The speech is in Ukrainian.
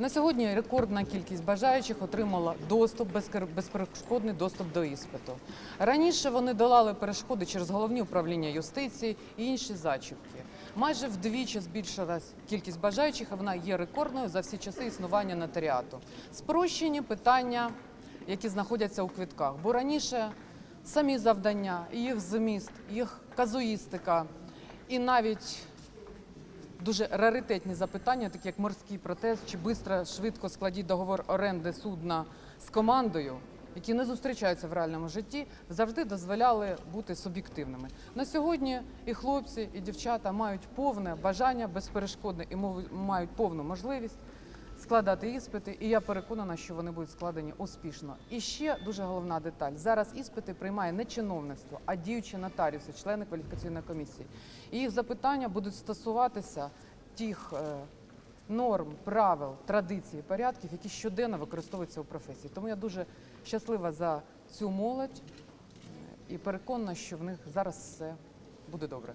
На сьогодні рекордна кількість бажаючих отримала доступ, безперешкодний доступ до іспиту. Раніше вони долали перешкоди через головні управління юстиції і інші зачіпки. Майже вдвічі збільшилась кількість бажаючих, і вона є рекордною за всі часи існування нотаріату. Спрощені питання, які знаходяться у квитках. Бо раніше самі завдання, їх зміст, їх казуїстика і навіть дуже раритетні запитання, такі як морський протез, чи швидко, швидко складіть договор оренди судна з командою, які не зустрічаються в реальному житті, завжди дозволяли бути суб'єктивними. На сьогодні і хлопці, і дівчата мають повне бажання безперешкодне і мають повну можливість складати іспити, і я переконана, що вони будуть складені успішно. І ще дуже головна деталь: зараз іспити приймає не чиновництво, а діючі нотаріуси, члени кваліфікаційної комісії. І їх запитання будуть стосуватися тих е, норм, правил, традицій, порядків, які щоденно використовуються у професії. Тому я дуже щаслива за цю молодь е, і переконана, що в них зараз все буде добре.